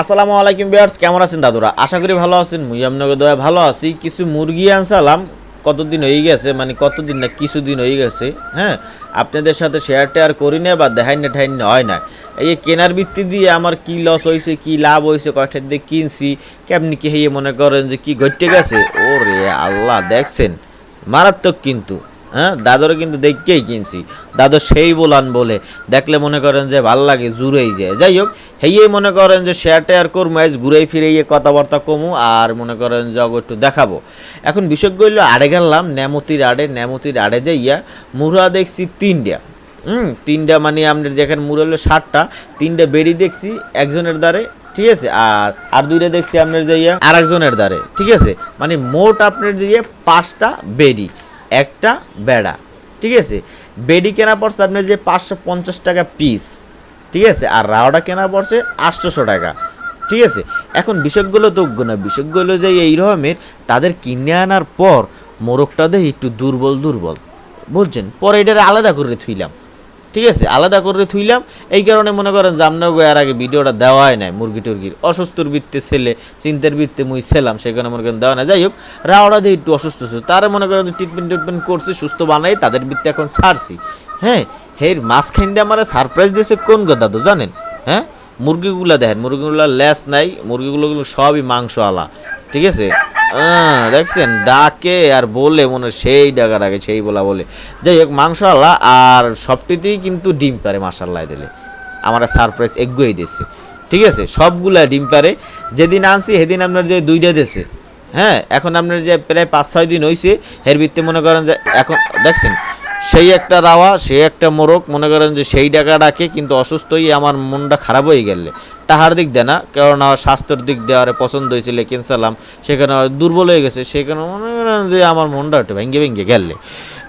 আসসালামু আলাইকুম বিয়ার্স কেমন আছেন দাদুরা? আশা করি ভালো আছেন মুইয়ামনগর দয়া ভালো আছি। কিছু মুরগি আনসালাম কতদিন হয়ে গেছে মানে কতদিন না কিছুদিন হয়ে গেছে হ্যাঁ? আপনাদের সাথে শেয়ার টেয়ার করি না বা দেখাই না ঠাই হয় না এই কেনার ভিত্তি দিয়ে আমার কি লস হয়েছে কি লাভ হয়েছে কয়টার দিয়ে কিনছি, কেমনি কি হইয়ে মনে করেন যে কি ঘটতে গেছে? ওরে আল্লাহ, দেখছেন? মারাত্মক কিন্তু। হ্যাঁ? দাদরে কিন্তু দেখকেই কিনছি। দাদর সেই বলান বলে। দেখলে মনে করেন যে ভালো লাগে, জুড়েই যায়। যাই হোক হেয়েই মনে করেন যে শেয়ার টেয়ার করব আজ ঘুরেই ফিরে গিয়ে কথাবার্তা কমু আর মনে করেন অগো একটু দেখাবো। এখন বিষয় হইল আড়ে গেলাম, নেমতির আড়ে নেমতির আড়ে যাইয়া মুরা দেখছি তিনটা। হুম, তিনটা মানে আপনার যেখানে মুড় হলো ষাটটা তিনটা বেড়ি দেখছি একজনের দ্বারে, ঠিক আছে? আর আর দুইটা দেখছি আপনার যাইয়া আর একজনের দ্বারে, ঠিক আছে? মানে মোট আপনার যাইয়া পাঁচটা বেড়ি। একটা বেড়া, ঠিক আছে? বেডি কেনা পড়ছে আপনার যে পাঁচশো পঞ্চাশ টাকা পিস ঠিক আছে? আর রাওটা কেনা পড়ছে আটশোশো টাকা, ঠিক আছে? এখন বিষয়গুলো তো না বিষয়গুলো যে এই রকমের তাদের কিনে আনার পর মোরগটা দেয় একটু দুর্বল দুর্বল, বুঝছেন? পরে এটার আলাদা করে থুইলাম। ঠিক আছে, আলাদা করে থুইলাম। এই কারণে মনে করেন জামনগর আর আগে ভিডিওটা দেওয়াই নাই মুরগি টুরগির। অসুস্থর বৃত্তে ছেলে, চিন্তার বৃত্তে মুই ছিলাম সেখানে মনে করেন দেওয়া নাই। যাই হোক রাওড়া দিয়ে একটু অসুস্থ ছিল। তারা মনে করেন ট্রিটমেন্ট ট্রিটমেন্ট করছি, সুস্থ বানাই, তাদের বৃত্তে এখন ছাড়ছি। হ্যাঁ হের মাঝখান দিয়ে আমার সারপ্রাইজ দিয়েছে কোন কথা তো জানেন? হ্যাঁ মুরগিগুলা দেখেন, মুরগিগুলো লেস নাই, মুরগিগুলো সবই মাংস আলা ঠিক আছে? দেখছেন, ডাকে আর বলে মনে সেই ডাকা ডাকে সেই বলা বলে। যাই হোক মাংস আলা আর সবটিতেই কিন্তু ডিম পারে মাসাল্লাহ দিলে। আমার সারপ্রাইজ এগুই দিয়েছে। ঠিক আছে? সবগুলা ডিম পারে। যেদিন আনছি, সেদিন আপনার যে দুইটা দিয়েছে। হ্যাঁ এখন আপনার যে প্রায় পাঁচ ছয় দিন হয়েছে এর ভিত্তি মনে করেন যে এখন, দেখছেন, সেই একটা রাওয়া, সেই একটা মোরগ, মনে করেন যে সেই ডাকা ডাকে কিন্তু অসুস্থই আমার মনটা খারাপ হয়ে গেলে। তাহার দিক দেয় না আমার স্বাস্থ্যের দিক দিয়ে আর পছন্দ হয়েছিল, কিনছিলাম, সেখানে আমার দুর্বল হয়ে গেছে, সেখানে মনে করেন যে আমার মনটা একটু ভেঙে ভেঙে গেলে।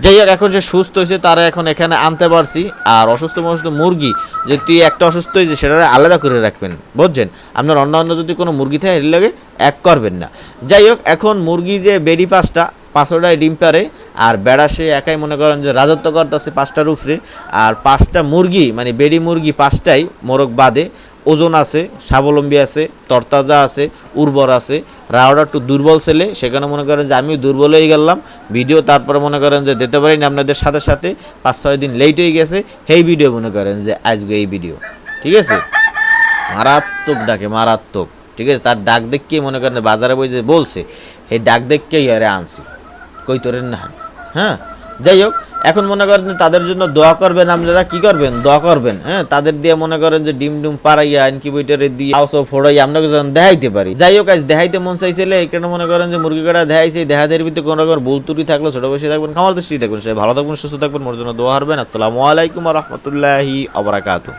যাই হোক, এখন যে সুস্থ হয়েছে, তারা এখন এখানে আনতে পারছি। আর অসুস্থ অসুস্থ মুরগি, যে তুই একটা অসুস্থ হয়েছে সেটা আলাদা করে রাখবেন, বুঝছেন? আপনার অন্য অন্য যদি কোনো মুরগি থাকে, এর লাগে এক করবেন না। যাই হোক, এখন মুরগি যে বেডি পাঁচটা পাঁচটায় ডিম পারে, আর বেড়া সে একাই মনে করেন যে রাজত্ব করতেছে পাঁচটার উপরে, আর পাঁচটা মুরগি মানে বেডি মুরগি পাঁচটাই মোরগ বাদে ওজন আছে, স্বাবলম্বী আছে, তরতাজা আছে, উর্বর আছে। রাওয়াটা একটু দুর্বল ছেলে, সেখানে মনে করেন যে আমিও দুর্বল হয়ে গেলাম। ভিডিও তারপরে মনে করেন যে দিতে পারিনি, আপনাদের সাথে সাথে পাঁচ, ছয় দিন লেট হয়ে গেছে। সেই ভিডিও মনে করেন যে আজকে এই ভিডিও। ঠিক আছে? মারাত্মক ডাকে, মারাত্মক। ঠিক আছে? তার ডাক দেখকে মনে করেন বাজারে বই যে বলছে, সেই ডাক দেখকেই আরে আনছি। কই তোরেন না হ্যাঁ? যাই হোক এখন মনে করেন যে তাদের জন্য দোয়া করবেন আপনারা, কি করবেন? দোয়া করবেন হ্যাঁ? তাদের দিয়ে মনে করেন যে ডিম ডুম পাড়াইয়া ইনকিউবেটারে দিয়ে হাউসও ফোড়াইয়া আপনাকে যখন দেখাইতে পারি। যাই হোক, আজ দেখাইতে মন চাইছিলে এখানে মনে করেন যে মুরগি কাটা দেখাইছে দেহাদের ভিতরে কোনো রকম ভুল ত্রুটি থাকলে ছোট বসে থাকবেন, খামার দৃষ্টি থাকবেন। সে ভালো থাকবেন, সুস্থ থাকবেন মোর জন্য দোয়া হারবেন। আসসালামু আলাইকুম রহমতুল্লাহি আবরাকাতু